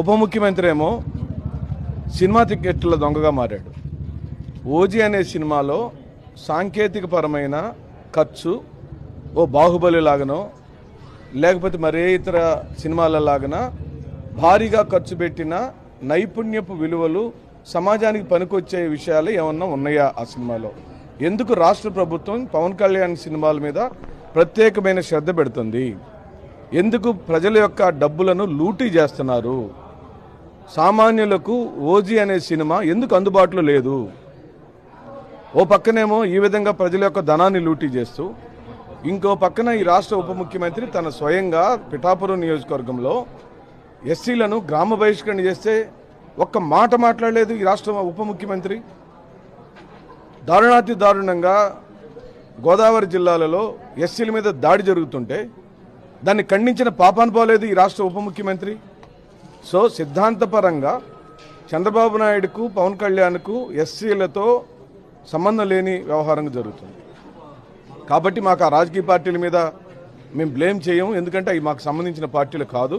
ఉప ముఖ్యమంత్రి ఏమో సినిమా టికెట్ల దొంగగా మారాడు. ఓజీ అనే సినిమాలో సాంకేతికపరమైన ఖర్చు ఓ బాహుబలి లాగనో లేకపోతే మరే ఇతర సినిమాలలాగన భారీగా ఖర్చు పెట్టిన నైపుణ్యపు విలువలు సమాజానికి పనికొచ్చే విషయాలు ఏమన్నా ఉన్నాయా ఆ సినిమాలో? ఎందుకు రాష్ట్ర ప్రభుత్వం పవన్ కళ్యాణ్ సినిమాల మీద ప్రత్యేకమైన శ్రద్ధ పెడుతుంది? ఎందుకు ప్రజల యొక్క డబ్బులను లూటీ చేస్తున్నారు? సామాన్యులకు ఓజీ అనే సినిమా ఎందుకు అందుబాటులో లేదు? ఓ పక్కనేమో ఈ విధంగా ప్రజల యొక్క ధనాన్ని లూటీ చేస్తూ ఇంకో పక్కన ఈ రాష్ట్ర ఉప ముఖ్యమంత్రి తన స్వయంగా పిఠాపురం నియోజకవర్గంలో ఎస్సీలను గ్రామ బహిష్కరణ చేస్తే ఒక్క మాట మాట్లాడలేదు ఈ రాష్ట్ర ఉప ముఖ్యమంత్రి. దారుణాతి దారుణంగా గోదావరి జిల్లాలలో ఎస్సీల మీద దాడి జరుగుతుంటే దాన్ని ఖండించిన పాపాను పోలేదు ఈ రాష్ట్ర ఉప ముఖ్యమంత్రి. సో సిద్ధాంతపరంగా చంద్రబాబు నాయుడుకు పవన్ కళ్యాణ్కు ఎస్సీలతో సంబంధం లేని వ్యవహారం జరుగుతుంది. కాబట్టి మాకు ఆ రాజకీయ పార్టీల మీద మేము బ్లేమ్ చేయము ఎందుకంటే అవి మాకు సంబంధించిన పార్టీలు కాదు.